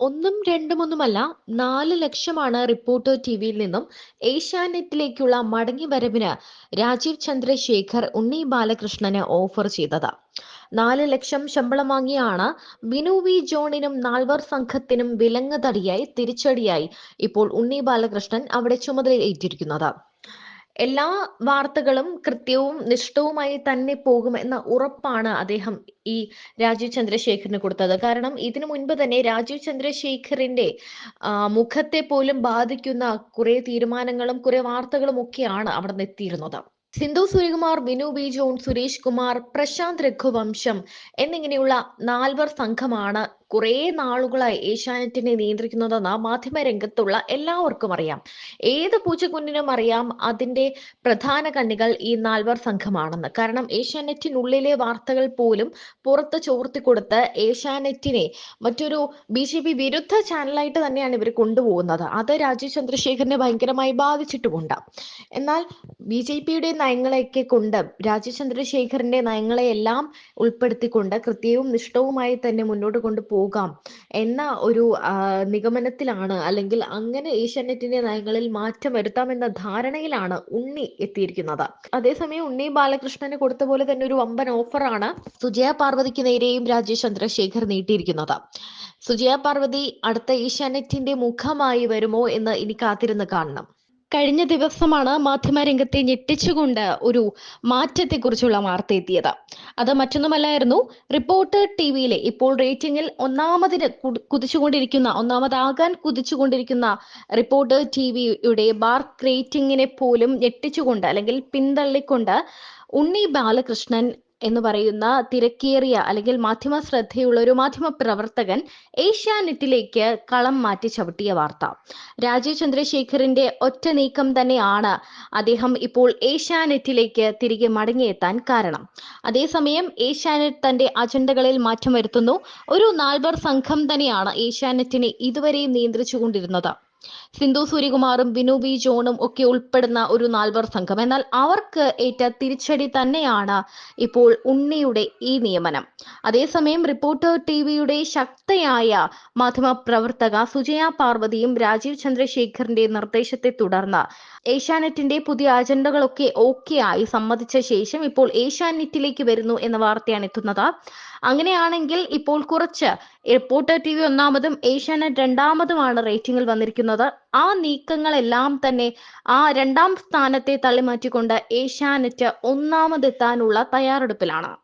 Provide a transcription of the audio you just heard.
ഒന്നും രണ്ടുമൊന്നുമല്ല നാല് ലക്ഷമാണ് റിപ്പോർട്ടർ ടിവിയിൽ നിന്നും ഏഷ്യാനെറ്റിലേക്കുള്ള മടങ്ങി വരവിന് രാജീവ് ചന്ദ്രശേഖർ ഉണ്ണി ബാലകൃഷ്ണന് ഓഫർ ചെയ്തത്. നാല് ലക്ഷം ശമ്പളം വാങ്ങിയാണ് ബിനു വി ജോണിനും നാൽവർ സംഘത്തിനും വിലങ്ങതടിയായി തിരിച്ചടിയായി ഇപ്പോൾ ഉണ്ണി ബാലകൃഷ്ണൻ അവിടെ ചുമതലയേറ്റിരിക്കുന്നത്. എല്ലാ വാർത്തകളും കൃത്യവും നിഷ്ഠവുമായി തന്നെ പോകുമെന്ന ഉറപ്പാണ് അദ്ദേഹം ഈ രാജീവ് ചന്ദ്രശേഖറിന് കൊടുത്തത്. കാരണം ഇതിനു മുൻപ് തന്നെ രാജീവ് ചന്ദ്രശേഖറിന്റെ മുഖത്തെ പോലും ബാധിക്കുന്ന കുറെ തീരുമാനങ്ങളും കുറെ വാർത്തകളും ഒക്കെയാണ് അവിടെ നിന്ന് എത്തിയിരുന്നത്. സിന്ധു സൂര്യകുമാർ വിനു ബി ജോൺ സുരേഷ് കുമാർ പ്രശാന്ത് രഘുവംശം എന്നിങ്ങനെയുള്ള നാൽവർ സംഘമാണ് കുറെ നാളുകളായി ഏഷ്യാനെറ്റിനെ നിയന്ത്രിക്കുന്നതെന്ന് മാധ്യമ രംഗത്തുള്ള എല്ലാവർക്കും അറിയാം. ഏത് പൂച്ചക്കുഞ്ഞിനും അറിയാം അതിന്റെ പ്രധാന കണ്ണികൾ ഈ നാൽവർ സംഘമാണെന്ന്. കാരണം ഏഷ്യാനെറ്റിനുള്ളിലെ വാർത്തകൾ പോലും പുറത്ത് ചോർത്തി കൊടുത്ത് ഏഷ്യാനെറ്റിനെ മറ്റൊരു ബി ജെ പി വിരുദ്ധ ചാനലായിട്ട് തന്നെയാണ് ഇവർ കൊണ്ടുപോകുന്നത്. അത് രാജീവ് ചന്ദ്രശേഖരനെ ഭയങ്കരമായി ബാധിച്ചിട്ടുമുണ്ട്. എന്നാൽ ബി ജെ പിയുടെ നയങ്ങളെയൊക്കെ കൊണ്ട് രാജീവ് നയങ്ങളെയെല്ലാം ഉൾപ്പെടുത്തിക്കൊണ്ട് കൃത്യവും നിഷ്ഠവുമായി തന്നെ മുന്നോട്ട് കൊണ്ടുപോകാം എന്ന ഒരു നിഗമനത്തിലാണ് അല്ലെങ്കിൽ അങ്ങനെ ഏഷ്യാനെറ്റിന്റെ നയങ്ങളിൽ മാറ്റം വരുത്താമെന്ന ധാരണയിലാണ് ഉണ്ണി എത്തിയിരിക്കുന്നത്. അതേസമയം ഉണ്ണി ബാലകൃഷ്ണന് കൊടുത്ത പോലെ തന്നെ ഒരു വമ്പൻ ഓഫറാണ് സുജയ പാർവതിക്ക് നേരെയും രാജീവ് ചന്ദ്രശേഖർ നീട്ടിയിരിക്കുന്നത്. സുജയ പാർവതി അടുത്ത ഏഷ്യാനെറ്റിന്റെ മുഖമായി വരുമോ എന്ന് ഇനി കാത്തിരുന്ന് കാണണം. കഴിഞ്ഞ ദിവസമാണ് മാധ്യമരംഗത്തെ ഞെട്ടിച്ചുകൊണ്ട് ഒരു മാറ്റത്തെക്കുറിച്ചുള്ള വാർത്ത എത്തിയത്. അത് മറ്റൊന്നുമല്ലായിരുന്നു റിപ്പോർട്ടർ ടി വിയിലെ ഇപ്പോൾ റേറ്റിംഗിൽ ഒന്നാമതിന് കുതിച്ചുകൊണ്ടിരിക്കുന്ന ഒന്നാമതാകാൻ കുതിച്ചുകൊണ്ടിരിക്കുന്ന റിപ്പോർട്ടർ ടി വിയുടെ ബാർക്ക് റേറ്റിംഗിനെ പോലും ഞെട്ടിച്ചുകൊണ്ട് അല്ലെങ്കിൽ പിന്തള്ളിക്കൊണ്ട് ഉണ്ണി ബാലകൃഷ്ണൻ എന്ന് പറയുന്ന തിരക്കേറിയ അല്ലെങ്കിൽ മാധ്യമ ശ്രദ്ധയുള്ള ഒരു മാധ്യമ പ്രവർത്തകൻ ഏഷ്യാനെറ്റിലേക്ക് കളം മാറ്റി ചവിട്ടിയ വാർത്ത. രാജീവ് ചന്ദ്രശേഖറിന്റെ ഒറ്റ നീക്കം തന്നെയാണ് അദ്ദേഹം ഇപ്പോൾ ഏഷ്യാനെറ്റിലേക്ക് തിരികെ മടങ്ങിയെത്താൻ കാരണം. അതേസമയം ഏഷ്യാനെറ്റ് തന്റെ അജണ്ടകളിൽ മാറ്റം വരുത്തുന്നു. ഒരു നാൽവർ സംഘം തന്നെയാണ് ഏഷ്യാനെറ്റിനെ ഇതുവരെയും നിയന്ത്രിച്ചുകൊണ്ടിരുന്നത്. സിന്ധു സൂര്യകുമാറും വിനു ജോണും ഒക്കെ ഉൾപ്പെടുന്ന ഒരു നാൽവർ സംഘം. എന്നാൽ അവർക്ക് ഏറ്റ തിരിച്ചടി തന്നെയാണ് ഇപ്പോൾ ഉണ്ണിയുടെ ഈ നിയമനം. അതേസമയം റിപ്പോർട്ടർ ടി വിയുടെ ശക്തയായ മാധ്യമ പ്രവർത്തക സുജയ പാർവതിയും രാജീവ് ചന്ദ്രശേഖറിന്റെ നിർദ്ദേശത്തെ തുടർന്ന് ഏഷ്യാനെറ്റിന്റെ പുതിയ അജണ്ടകളൊക്കെ ഓക്കെ ആയി സമ്മതിച്ച ശേഷം ഇപ്പോൾ ഏഷ്യാനെറ്റിലേക്ക് വരുന്നു എന്ന വാർത്തയാണ് എത്തുന്നത്. അങ്ങനെയാണെങ്കിൽ ഇപ്പോൾ കുറച്ച് റിപ്പോർട്ടർ ടി വി ഒന്നാമതും ഏഷ്യാനെറ്റ് രണ്ടാമതുമാണ് റേറ്റിംഗിൽ വന്നിരിക്കുന്നത്. ആ നീക്കങ്ങളെല്ലാം തന്നെ ആ രണ്ടാം സ്ഥാനത്തെ തള്ളിമാറ്റിക്കൊണ്ട് ഏഷ്യാനെറ്റ് ഒന്നാമതെത്താനുള്ള തയ്യാറെടുപ്പിലാണ്.